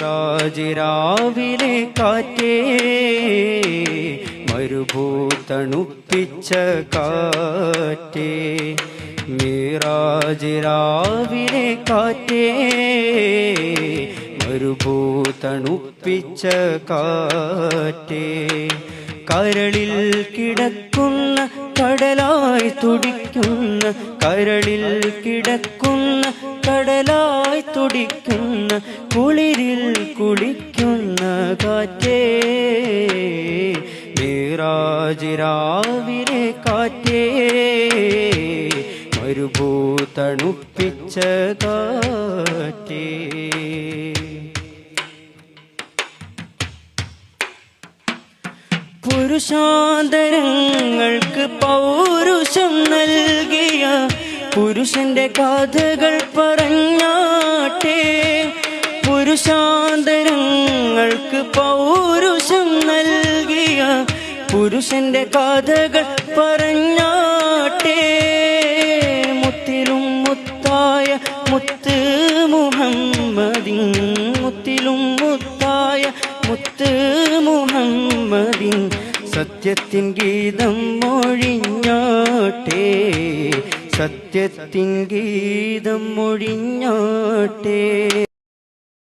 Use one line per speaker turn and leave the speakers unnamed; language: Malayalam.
മീറാജിരാവിലെ കാറ്റേ മരുഭൂതണുപ്പിച്ച കാറ്റേ. മീറാജിരാവിലെ കാറ്റേ മരുഭൂതണുപ്പിച്ച കാറ്റേ. കരളിൽ കിടക്കുന്ന കടലായി തുടിക്കുന്ന കരളിൽ കിടക്കുന്ന കടലായി തുടിക്കുന്ന കുളിരിൽ കുളിക്കുന്ന കാറ്റേ. നീറാജിരാവിലെ കാറ്റേ. മരുഭൂതണുപ്പിച്ച കാറ്റേ. പുരുഷാന്തരങ്ങൾക്ക് പൗരുഷം നൽകിയ പുരുഷന്റെ കഥകൾ പറഞ്ഞാട്ടെ. പുരുഷാന്തരങ്ങൾക്ക് പൗരുഷം നൽകിയ പുരുഷന്റെ കഥകൾ പറഞ്ഞാട്ടെ. മുത്തിലും മുത്തായ മുത്ത് മുഹമ്മദിൻ മുത്തിലും മുത്തായ മുത്ത് മുഹമ്മദിൻ സത്യത്തിൻ ഗീതം മൊഴിഞ്ഞാട്ടെ. സത്യത്തിൻ ഗീതം മൊഴിഞ്ഞാട്ടെ.